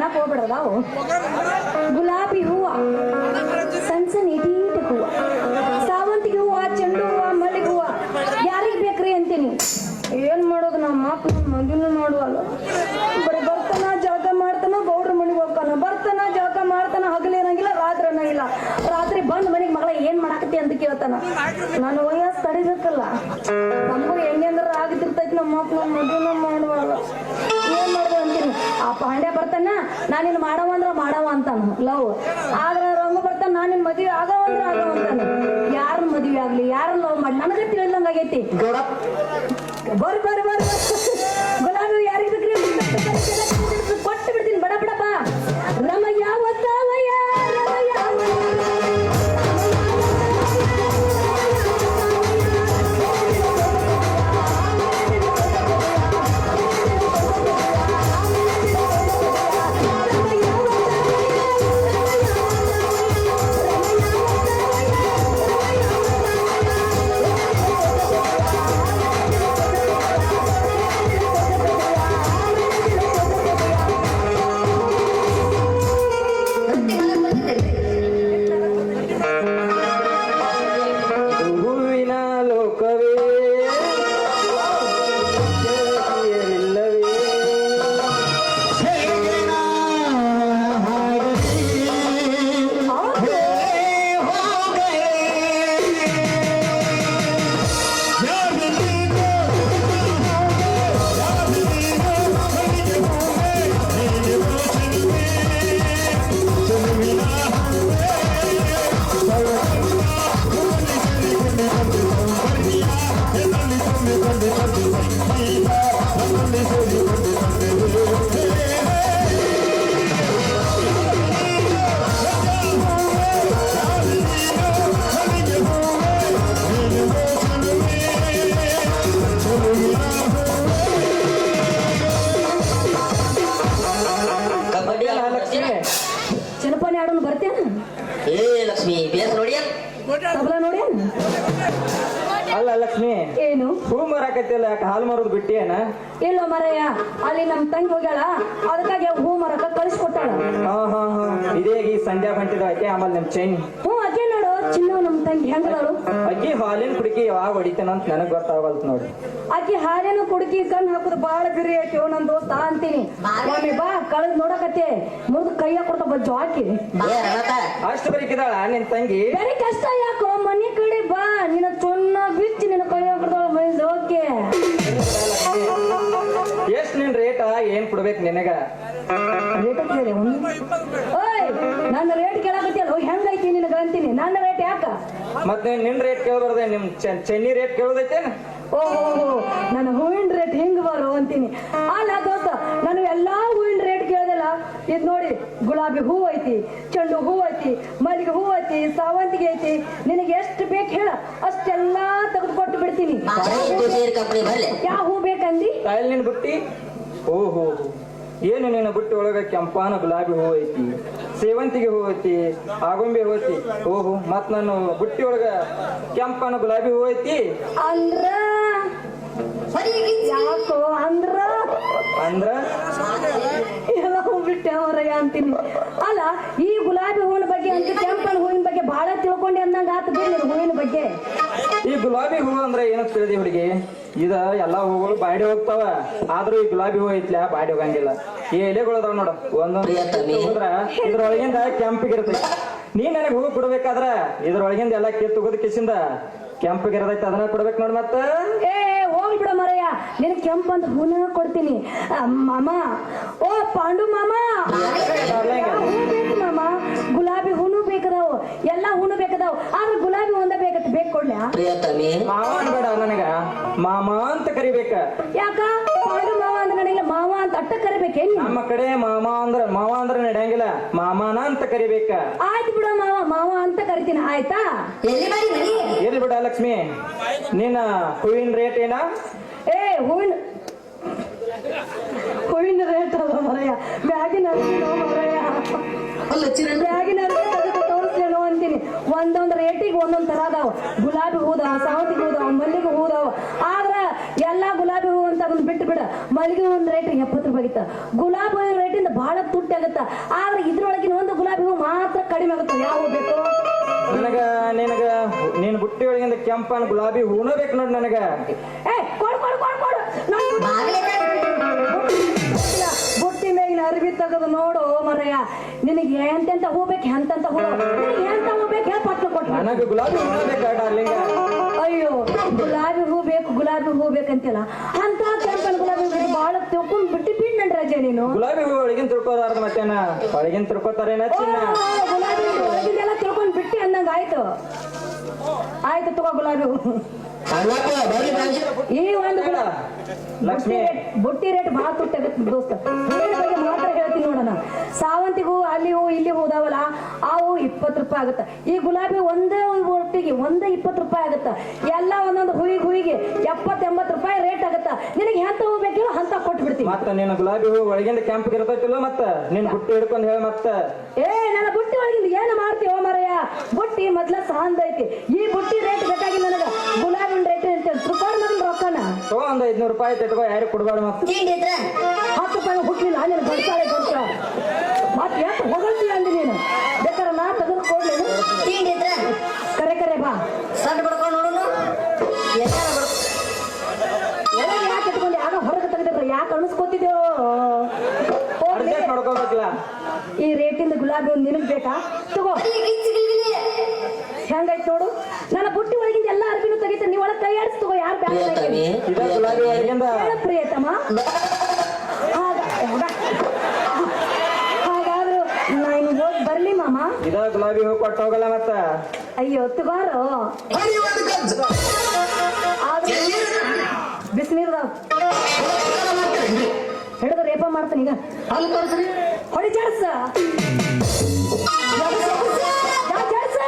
ಹಣ ಕೊಡ್ಬೇಡ್ರ ನಾವು ಗುಲಾಬಿ ಹೂವು ಕೇಳ್ತಾನ. ನನ್ನ ವಯಸ್ಸು ತಡಿಬೇಕಲ್ಲ. ನಮಗೂ ಹೆಂಗಂದ್ರ ಆಗತಿರ್ತೈತಿ ನಮ್ಮ ಮಕ್ಳು ಮದುವೆ ಮಾಡುವಲ್ಲ ಏನ್ ಮಾಡ್ದು ಅಂತೀನಿ? ಆ ಪಾಂಡ್ಯ ಬರ್ತಾನ ನಾನಿನ್ ಮಾಡವ ಅಂದ್ರ ಮಾಡವ ಅಂತಾನ ಲವ್. ಆದ್ರ ರಂಗ ಬರ್ತಾನ ನಾನಿನ್ ಮದ್ವೆ ಆಗವ ಅಂದ್ರ ಆಗವ ಅಂತಾನ. ಯಾರನ್ನ ಮದುವೆ ಆಗ್ಲಿ ಯಾರನ್ನ ಲವ್ ಮಾಡಿ ನನಗೆ ತಿಳಿದಂಗ ಆಗೈತಿ. ಬರ್ರಿ ಬರ್ರಿ ಬರ್ರಿ. ತಬಲ ನೋಡಿ. ಅಲ್ಲ ಲಕ್ಷ್ಮಿ ಏನು? ಹೂ ಮರಾಕತ್ತಿಲ್ಲ ಯಾಕೆ ಹಾಲು ಮಾರೋದು ಬಿಟ್ಟಿಯೇನ ಇಲ್ಲ ಮರಯ್ಯ ಅಲ್ಲಿ ನಮ್ ತಂಗಿ ಹೋಗ್ಯಾಳ ಅದಕ್ಕಾಗಿ ಹೂ ಮರಕ ಕಳಿಸ್ಕೊಟ್ಟಾಳ ಹಾ ಹಾ ಹಾ. ಇದೇ ಈ ಸಂಧ್ಯಾ ಬಂಟಿದ ಆಕೆ ಆಮೇಲೆ ನಮ್ ಚೈನ್. ಹ್ಞೂ ಅದೇ ನೋಡು ಚಿನ್ನ ನಮ್ ತಂಗಿ ಹೆಂಗದಾಳು? ಅಕ್ಕಿ ಹಾಲಿನ ಕುಡಿಕೆ ಯಾವಾಗ ಹೊಡಿತೇನಂತ ನನಗ್ ಗೊತ್ತಾಗಲ್ತ ನೋಡಿ. ಆಕಿ ಹಾಲಿನ ಕುಡುಕಿ ಕಣ್ ಹಾಕುದು ಬಾಳ ಬಿರಿ ಐತಿ ನನ್ ದೋಸ್ತ ಅಂತೀನಿ. ಮಮ್ಮಿ ಬಾ ಕಳೆದ್ ನೋಡಕತ್ತೆ. ಮುರಿದು ಕೈಯ ಕೊಡ್ತಾ ಬಜ್ಜು ಹಾಕಿ ಅಷ್ಟು ಬರೀಕಿದಾಳ ನಿನ್ ತಂಗಿ? ಬೇರೆ ಕಷ್ಟ ಯಾಕೋ ಮನೆ ಕಡೆ ಬಾ. ನಿನ್ನ ಚೊನ್ನ ಬಿಚ್ಚಿ ನಿನ್ನ ಕೈಯ ಕೊಡ್ತಾಳ ಮೈಸ್ ಓಕೆ ಎಷ್ಟ್ ನಿನ್ ರೇಟ್ ಏನ್ ಕೊಡ್ಬೇಕು ನಿನಗ? ರೇಟ್ ಕೇಳಿ ಓಯ್ ನನ್ನ ರೇಟ್ ಕೇಳಕತ್ತಿಯಲ್ಲ ಹೆಂಗೈತಿ ನಿನಗ ಅಂತೀನಿ. ನನ್ನ ರೇಟ್ ಯಾಕ? ಮತ್ತೆ ನಿನ್ ರೇಟ್ ಕೇಳಬಾರ್ದೆ ನಿಮ್ ಚೆ- ಚೆನ್ನಿ ರೇಟ್ ಕೇಳೋದೈತೇನ? ಓಹೋ ನನ್ನ ಹೂವಿನ ರೇಟ್ ಹೆಂಗ್ ಬರು ಅಂತೀನಿ. ಅಲ್ಲ ದೋಸ್ತ ನಾನು ಎಲ್ಲಾ ಹೂವಿನ ರೇಟ್ ಕೇಳ್ದಲ್ಲ ಇದ್ ನೋಡಿ ಗುಲಾಬಿ ಹೂ ಐತಿ ಚೆಂಡು ಹೂ ಐತಿ ಮಲ್ಲಿಗೆ ಹೂ ಐತಿ ಸಾವಂತಿಗೆ ಐತಿ. ನಿನಗೆ ಎಷ್ಟು ಬೇಕು ಹೇಳ ಅಷ್ಟೆಲ್ಲಾ ತೆಗೆದು ಕೊಟ್ಟು ಬಿಡ್ತೀನಿ. ಯಾವ ಹೂ ಬೇಕಂದಿ? ನಿನ್ ಬುಟ್ಟಿ? ಓಹೋ. ಏನು ನಿನ್ನ ಬುಟ್ಟಿ ಒಳಗ ಕೆಂಪಾನ ಗುಲಾಬಿ ಹೂ ಐತಿ? ಸೇವಂತಿಗೆ ಹೂ ಐತಿ ಆಗುಂಬೆ ಹೂ ಐತಿ. ಓಹೋ ಮತ್ ನಾನು ಬುಟ್ಟಿ ಒಳಗ ಕೆಂಪಾನ ಗುಲಾಬಿ ಹೂ ಐತಿ? ಅಂದ್ರ? ಅಂದ್ರ? ಅಂದ್ರ? ಎಲ್ಲ ಹೂ ಬಿಟ್ಟೆ ಅವರ ಅಂತೀನಿ. ಅಲ್ಲ ಈ ಗುಲಾಬಿ ಹೂವಿನ ಬಗ್ಗೆ ಅಂತ ಬಹಳ ತಿಳ್ಕೊಂಡೆ ಅಂದಂಗ ಆತ ಬಿಡ್ಲಿ ಹೂವಿನ ಬಗ್ಗೆ. ಈ ಗುಲಾಬಿ ಹೂ ಅಂದ್ರೆ ಏನಂತ ತಿಳಿದಿ ಹುಡುಗಿ? ಇದ ಎಲ್ಲಾ ಹೂಗಳು ಬಾಡಿ ಹೋಗ್ತಾವ. ಆದ್ರೂ ಈ ಗುಲಾಬಿ ಹೂ ಐತ್ಲ ಬಾಡಿ ಹೋಗಂಗಿಲ್ಲ. ಈ ಎಲೆಗಳು ಅದಾವ ನೋಡ ಒಂದೊಂದು. ಹೋದ್ರ ಇದ್ರೊಳಗಿಂದ ಕೆಂಪಿಗಿರ್ತೈತಿ ನೀ ನನಗೆ ಹೂ ಕೊಡ್ಬೇಕಾದ್ರ ಇದ್ರೊಳಗಿಂದ ಎಲ್ಲಾ ಕಿತ್ತು ಉಗದ್ ಕಿಸಿಂದ ಕೆಂಪಿಗಿರದೈತಿ ಅದನ್ನ ಕೊಡ್ಬೇಕು ನೋಡ್ ಮತ್ತ. ಏ ಹೋಗ್ಲಿ ಬಿಡ ಮರಯ್ಯ ನಿನ್ ಕೆಂಪಂತ ಹೂನ ಕೊಡ್ತೀನಿ. ಮಾಮ. ಓ ಪಾಂಡು ಮಾಮ? ಗುಲಾಬಿ ಬೇಕದಾವು ಎಲ್ಲಾ ಹೂನು ಬೇಕದಾವು ಆದ್ರೆ ಗುಲಾಬಿ ಒಂದ ಬೇಕತ್ ಬೇಕು ಕೊಡ್ಲ? ಪ್ರಿಯತಮೆ. ಮಾವ ಅನ್ಬೇಡ ನನಗ. ಮಾಮ ಅಂತ ಕರಿಬೇಕ. ಯಾಕ? ಪಾಂಡು ಮಾವ ಅಂದ್ರೆ ನನಗೆ ಮಾವ ಅಂತ ಅಟ್ಟ ಕರಿಬೇಕೇನ್ ನಮ್ಮ ಕಡೆ ಮಾಮ ಅಂದ್ರ ಮಾವ ಅಂದ್ರ ನಡೆಯಂಗಿಲ್ಲ. ಮಾಮನ ಅಂತ ಕರಿಬೇಕ. ಆಯ್ತು ಬಿಡ ಮಾವ. ಮಾವ ಅಂತ ಕರಿತೀನಿ. ಆಯ್ತಾ? ಎಲ್ಲಿ ಎಲ್ಲಿ ಬಿಡ ಲಕ್ಷ್ಮಿ? ನಿನ್ನ ಹೂವಿನ ರೇಟ್ ಏನ? ಏ ಹೂವಿನ ಸಾವಂತಿಗೆ ಹೋದವ ಮಲ್ಲಿಗೆ ಹೋದವ ಆದ್ರ ಎಲ್ಲಾ ಗುಲಾಬಿ ಹೂ ಅಂತ ಅದನ್ನ ಬಿಟ್ಟು ಬಿಡ. ಮಲ್ಲಿಗೆ ಹೂವಿನ ರೇಟ್ ಎಪ್ಪತ್ತು ರೂಪಾಯಿ ಆಗಿತ್ತ. ಗುಲಾಬಿ ಹೂವಿನ ರೇಟಿಂದ ಬಹಳ ತುಟ್ಟಿ ಆಗುತ್ತ. ಆದ್ರೆ ಇದ್ರೊಳಗಿನ ಒಂದು ಗುಲಾಬಿ ಹೂ ಮಾತ್ರ ಕಡಿಮೆ ಆಗುತ್ತೆ. ಯಾವ ಹೂ ಬೇಕು? ನನಗ ನಿನಗ ನೀನ್ ಬುಟ್ಟಿ ಒಳಗಿಂದ ಕೆಂಪನ ಗುಲಾಬಿ ಹೂನ ಬೇಕು ನೋಡ್ ನನಗ. ಏ ಕೊಡು ಕೊಡು ಕೊಡು ಕೊಡು. ನನ್ ಬಾಗಿಲೇ ಇಲ್ಲ, ಬುಟ್ಟಿ ಮೇಗಿನ ಅರಿವಿ ತೆಗೆದು ನೋಡು ಮರಯ್ಯ. ನಿನಗೆ ಎಂತೆಂತ ಹೂ ಬೇಕು ಎಂತೆಂತ ಹೂ ಎಂತ ಹೂ ಬೇಕು ಹೇಳಿ ಪಟ್ಲು ಕೊಟ್ಟು ನನಗೆ ಗುಲಾಬಿ ಹೂನ ಬೇಕು ಡಾರ್ಲಿಂಗ? ಗುಲಾಬಿ ಹೂ ಬೇಕಂತಿಲ್ಲ ಅಂತ ಕೆಂಪನ ಗುಲಾಬಿ ಹೂವಿನ ಬಾಳ ತಿಳ್ಕೊಂಡ್ ಬಿಟ್ಟು ಬಿಡ್ ರಜೆ ನೀನು. ಗುಲಾಬಿ ಹೂ ಒಳಗಿನ ತಿಳ್ಕೋದಾರ್ದ ಮತ್ತೇನ? ಒಳಗಿನ ತಿಳ್ಕೊತಾರೇನ ಚಿನ್ನ? ಗುಲಾಬಿ ಹೂ ಒಳಗಿಂದೆಲ್ಲ ತಿಳ್ಕೊಂಡ್ ಬಿಟ್ಟಿ ಅಂದಂಗ ಆಯ್ತು. ಆಯ್ತು ತಗೋ ಗುಲಾಬಿ ಹೂ ಈ ಒಂದು ಲಕ್ಷ್ಮಿ. ಬುಟ್ಟಿ ರೇಟ್- ಬಹಳ ತುಟ್ಟಾಗತ್ತೆ ದೋಸ್ತ. ಬಗ್ಗೆ ಮಾತ್ರ ಹೇಳ್ತೀನಿ ನೋಡೋಣ ಸಾವಂತಿಗೂ ಹೂ ಅಲ್ಲಿ ಹೂ ಇಲ್ಲಿ ಹೋದಾವಲ್ಲ ಹೂ ಇಪ್ಪತ್ತು ರೂಪಾಯಿ ಆಗುತ್ತೆ. ಈ ಗುಲಾಬಿ ಒಂದೇ ಒಟ್ಟಿಗೆ ಒಂದೇ ಇಪ್ಪತ್ತು ರೂಪಾಯಿ ಆಗುತ್ತೆ. ಎಲ್ಲ ಒಂದೊಂದು ಹೂವಿಗೆ ಹೂವಿಗೆ ಎಪ್ಪತ್ತು ಎಂಬತ್ತು ರೂಪಾಯಿ ರೇಟ್ ಆಗುತ್ತೆ ನಿನಗೆ ಎಂತ ಹೂ ಬೇಕಿಲ್ಲ ಅಂತ ಕೊಟ್ಟು ಬಿಡ್ತೀನಿ ಮತ್ತ ನಿನ್ನ ಗುಲಾಬಿ ಹೂ ಒಳಗಿಂದ ಕೆಂಪ್ ಇರ್ತೈತಿಲ್ಲ ಮತ್ತ? ನಿನ್ ಬುಟ್ಟಿ ಹಿಡ್ಕೊಂಡ್ ಹೇಳ ಮತ್ತ. ಏ ನನ್ನ ಬುಟ್ಟಿ ಒಳಗಿಂದ ಏನು ಮಾಡ್ತೀವ ಮರಯ್ಯ? ಬುಟ್ಟಿ ಮೊದ್ಲ ಸಾಂದ್ ಐತಿ. ಈ ಬುಟ್ಟಿ ರೇಟ್ ಬೇಕಾಗಿಲ್ಲ ನನಗ. ಗುಲಾಬಿ ರೇಟ್ ಅಂತ. ರೂಪಾಯಿ ಮೊದಲು ರೊಕ್ಕನ. ತಗೋ ಒಂದ್ ಐದ್ನೂರು ರೂಪಾಯಿ ತಗೋ ಯಾರು ಕೊಡ್ಬೇಡ ಮತ್ತ. ಹತ್ತು ರೂಪಾಯಿ ಹುಟ್ಟಿಲ್ಲ ನೀನು ಬರ್ತಾಳೆ ಕೊಡ್ತ ಮತ್ತೆ ಯಾಕೆ ಹೊಗಳ್ತೀಯ ಅಂದಿ ನೀನು? ಬೇಕಾದ್ರೆ ನಾ ತೆಗೆದು ಕೊಡ್ಲಿ ಕರೆ ಕರೆ ಬಾ. ಸಣ್ಣ ಈ ರೇಟಿಂದ ಗುಲಾಬಿ ಒಂದು ನಿನಗ್ ಬೇಕಾ? ತಗೋ. ಹೆಂಗೈತ್ ನೋಡು? ನನ್ನ ಬುಟ್ಟಿ ಒಳಗಿಂದ ಎಲ್ಲ ಅರ್ಬಿನೂ ತೆಗಿತ ನೀ ಒಳಗೆ ಕೈ ಆಡಿಸ್ ತಗೋ ಯಾರು ಬ್ಯಾಡ ಪ್ರಿಯತಮೆ ಗುಲಾಬಿ ಒಳಗಿಂದ ಹೇಳ ಪ್ರಿಯತಮ. ಹಾಗ- ಹೋಗ. ಹಾಗಾದ್ರೂ ನಾನು ಹೋಗಿ ಬರ್ಲಿ ಮಾಮ. ಇದ ಗುಲಾಬಿ ಹೋಗಿ ಕೊಟ್ಟು ಹೋಗಲ್ಲ ಮತ್ತ? ಅಯ್ಯೋ ತಗೋರು. ಬಿಸಿನೀರ್ದಾವ್ ಹಿಡಿದು ರೇಪ ಮಾಡ್ತಾನೆ ಈಗ. ಅಲ್ಲಿ ತೋರಿಸ್ರಿ. 快点解释要不解释要解释